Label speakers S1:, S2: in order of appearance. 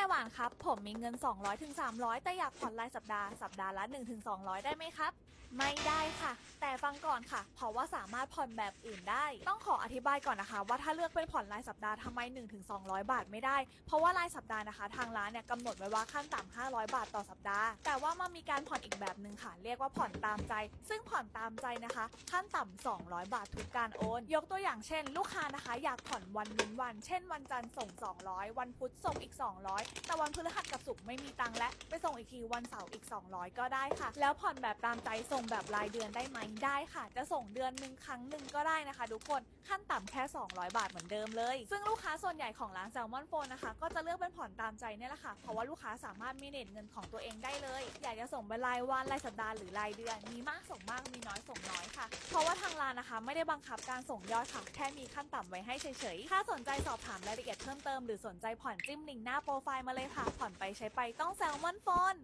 S1: ายหวานครับ ผมมีเงิน200ถึง300 แต่อยากผ่อนรายสัปดาห์ สัปดาห์ละ1ถึง200 ได้ไหมครับ ไม่ได้ค่ะ แต่ฟังก่อนค่ะ เพราะว่าสามารถผ่อนแบบอื่นได้ ต้องขออธิบายก่อนนะคะ ว่าถ้าเลือกเป็นผ่อนรายสัปดาห์ทำไม1ถึง200 บาทไม่ได้ เพราะว่ารายสัปดาห์นะคะ ทางร้านเนี่ยกำหนดไว้ว่าขั้นต่ำ500 บาทต่อสัปดาห์ แต่ว่ามันมีการผ่อนอีกแบบหนึ่งค่ะ เรียกว่าผ่อนตามใจ ซึ่งผ่อนตามใจนะคะ ขั้นต่ำ200 บาททุกการโอน ยกตัวอย่างเช่น ลูกค้านะคะ อยากผ่อนวันเว้นวัน เช่น วันจันทร์ส่ง 200 วันพุธส่งอีก 200แต่วันพฤหัสกับศุกร์ไม่มีตังค์และ ไปส่งอีกทีวันเสาร์อีก 200 ก็ได้ค่ะ แล้วผ่อนแบบตามใจส่งแบบรายเดือนได้ไหมได้ค่ะ จะส่งเดือนหนึ่งครั้งหนึ่งก็ได้นะคะ ทุกคนขั้นต่ำแค่ 200 บาทเหมือนเดิมเลย ซึ่งลูกค้าส่วนใหญ่ของร้านแซลมอนโฟนนะคะ ก็จะเลือกเป็นผ่อนตามใจเนี่ยแหละค่ะ เพราะว่าลูกค้าสามารถมีเน็ตเงินของตัวเองได้เลย อยากจะส่งเป็นรายวันรายสัปดาห์หรือรายเดือน มีมากส่งมากมีน้อย นะคะ ไม่ได้บังคับการส่งยอดค่ะ แค่มีขั้นต่ำไว้ให้เฉยๆ ถ้าสนใจสอบถามรายละเอียดเพิ่มเติมหรือสนใจผ่อนจิ้มลิงก์หน้าโปรไฟล์มาเลยค่ะ ผ่อนไปใช้ไปต้องแซลมอนโฟน